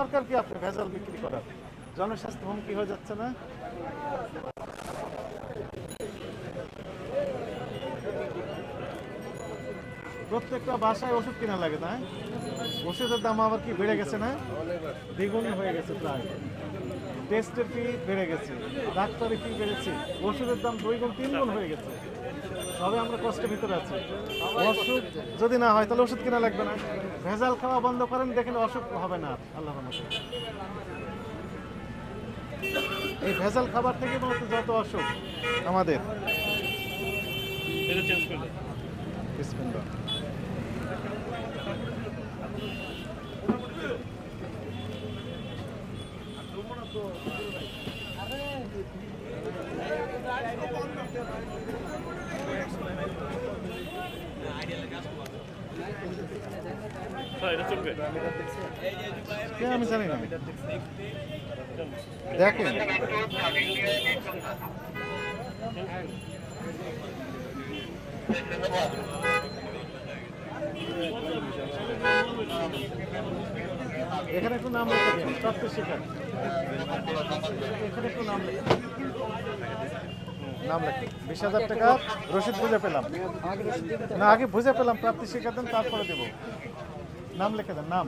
সরকার কি আপনি ভেজাল বিক্রি করার জনস্বাস্থ্য হুমকি হয়ে যাচ্ছে না? প্রত্যেকটা বাসায় ওষুধ কিনা লাগে না ওষুধের দাম আবার কি বেড়ে গেছে না? দ্বিগুণ হয়ে গেছে প্রায়। টেস্টের ফি বেড়ে গেছে ডাক্তারি ফি বেড়েছে, ওষুধের দাম দুই গুণ, তিন গুণ হয়ে গেছে। তবে আমরা কষ্টের ভিতরে আছি। ওষুধ যদি না হয় তাহলে ওষুধ কিনা লাগবে না। ভেজাল খাওয়া বন্ধ করেন দেখেন অসুখ হবে না আল্লাহ এই ভেজাল খাবার থেকে মূলত যত অসুখ আমাদের চেঞ্জ করে বিসমিল্লাহ। হ্যাঁ এটা চলবে কে আমি জানি না। দেখেন এখানে একটু নাম লেখা দিন প্রাপ্ত শিকার এখানে একটু নাম লেখা। নাম লেখা। বিশ হাজার টাকা রসিদ বুঝে পেলাম। না আগে বুঝে পেলাম প্রাপ্তি শিকার দেন তারপরে দেবো। নাম লিখে দেন নাম।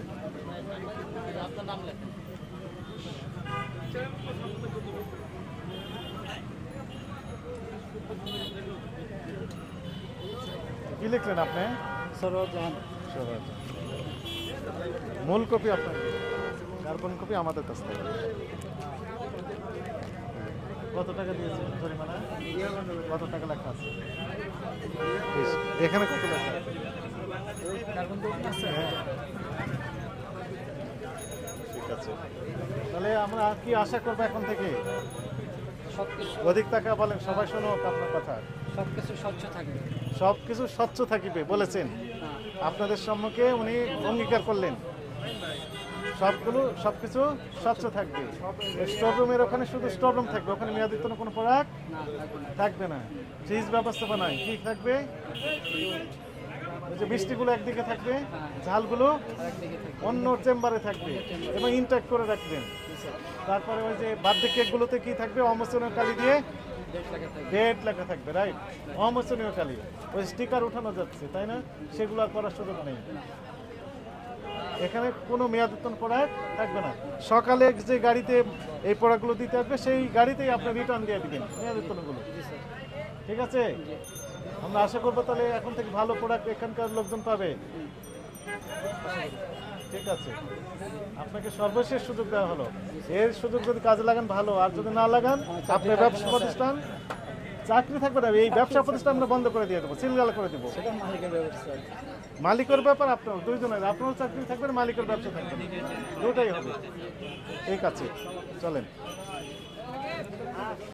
কি লিখলেন আপনি? সরোজান। সরাজ। মূল কপি আপনার। কার্বন কপি আমাদের কাছ থেকে। কত টাকা দিয়েছেন জরিমানা? কত টাকা লেখা আছে? এখানে কত লেখা আছে। ঠিক আছে। তাহলে আমরা কি আশা করব এখন থেকে? সব অধিক টাকা বলেন সবাই শোনো আপনার কথা। সব কিছু স্বচ্ছ থাকবে। সব কিছু স্বচ্ছ থাকিবে বলেছেন। হ্যাঁ। আপনাদের সম্মুখে উনি অঙ্গীকার করলেন। সবগুলো, সবকিছু স্বচ্ছ থাকবে। স্টোর রুমের ওখানে শুধু স্টোর রুম থাকবে, ওখানে মেয়াদিত্ব কোনো প্রোডাক্ট থাকবে না। ফ্রিজ ব্যবস্থাপনায় কি থাকবে? যে বৃষ্টিগুলো একদিকে থাকবে, ঝালগুলো অন্য চেম্বারে থাকবে এবং ইনটেক করে রাখবেন। তারপরে ওই যে বার্থডে কেকগুলোতে কি থাকবে? অমোচনীয় কালি দিয়ে ডেট লেখা থাকবে রাইট অমোচনীয় কালি। ওই স্টিকার উঠানো যাচ্ছে, তাই না? সেগুলো আর করার সুযোগ নেই। এখানে কোনো মেয়াদোত্তন প্রোডাক্ট থাকবে না। সকালে যে গাড়িতে এই প্রোডাক্টগুলো দিতে আসবে সেই গাড়িতেই আপনি রিটার্ন দিয়ে দিবেন মেয়াদোত্তনগুলো জি স্যার। ঠিক আছে? আমরা আশা করব তাহলে এখন থেকে ভালো প্রোডাক্ট এখানকার লোকজন পাবে। ঠিক আছে? আপনাকে সর্বশেষ সুযোগ দেওয়া হলো। এর সুযোগ যদি কাজে লাগান ভালো। আর যদি না লাগান আপনার ব্যবসা প্রতিষ্ঠান চাকরি থাকবে না এই ব্যবসা প্রতিষ্ঠান আমরা বন্ধ করে দিয়ে দেবো সিলগাল করে দেবো। মালিকের ব্যাপার আপনার দুইজনের আপনারও চাকরি থাকবে না মালিকের ব্যবসা থাকবে দুটাই হবে। ঠিক আছে চলেন।